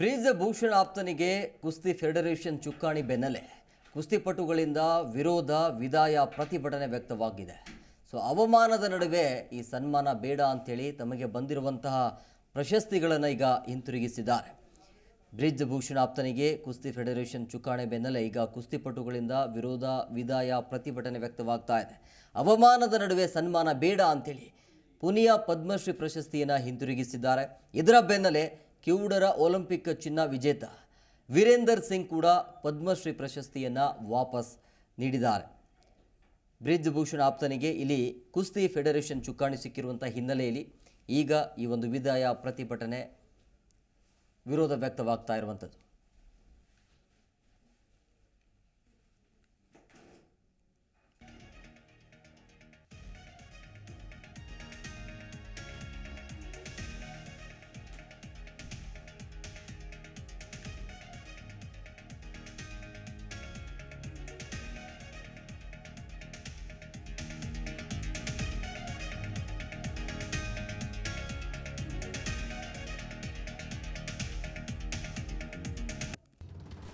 Bridge Bhushan ಆಪ್ತನಿಗೆ ಕುಸ್ತಿ federation ಚುಕ್ಕಾಣಿ ಬೆನ್ನಲೆ ಕುಸ್ತಿಪಟುಗಳಿಂದ ವಿರೋಧ, ವಿದಾಯ ಪ್ರತಿಭಟನೆ ವ್ಯಕ್ತವಾಗಿದೆ. ಸೊ, ಅವಮಾನದ ನಡುವೆ ಈ ಸನ್ಮಾನ ಬೇಡ ಅಂಥೇಳಿ ತಮಗೆ ಬಂದಿರುವಂತಹ ಪ್ರಶಸ್ತಿಗಳನ್ನು ಈಗ ಹಿಂತಿರುಗಿಸಿದ್ದಾರೆ. ಬ್ರಿಜ್ ಭೂಷಣ ಆಪ್ತನಿಗೆ ಕುಸ್ತಿ ಫೆಡರೇಷನ್ ಚುಕ್ಕಾಣಿ ಬೆನ್ನಲ್ಲೇ ಈಗ ಕುಸ್ತಿಪಟುಗಳಿಂದ ವಿರೋಧ, ವಿದಾಯ ಪ್ರತಿಭಟನೆ ವ್ಯಕ್ತವಾಗ್ತಾ ಇದೆ. ಅವಮಾನದ ನಡುವೆ ಸನ್ಮಾನ ಬೇಡ ಅಂಥೇಳಿ ಪುನಿಯಾ ಪದ್ಮಶ್ರೀ ಪ್ರಶಸ್ತಿಯನ್ನು ಹಿಂತಿರುಗಿಸಿದ್ದಾರೆ. ಇದರ ಬೆನ್ನಲ್ಲೇ ಕಿವುಡರ ಒಲಿಂಪಿಕ್ ಚಿನ್ನ ವಿಜೇತ ವೀರೇಂದರ್ ಸಿಂಗ್ ಕೂಡ ಪದ್ಮಶ್ರೀ ಪ್ರಶಸ್ತಿಯನ್ನು ವಾಪಸ್ ನೀಡಿದ್ದಾರೆ. ಬ್ರಿಜ್ ಭೂಷಣ್ ಆಪ್ತನಿಗೆ ಇಲ್ಲಿ ಕುಸ್ತಿ ಫೆಡರೇಷನ್ ಚುಕ್ಕಾಣಿ ಸಿಕ್ಕಿರುವಂಥ ಹಿನ್ನೆಲೆಯಲ್ಲಿ ಈಗ ಈ ಒಂದು ವಿದಾಯ ಪ್ರತಿಭಟನೆ ವಿರೋಧ ವ್ಯಕ್ತವಾಗ್ತಾ ಇರುವಂಥದ್ದು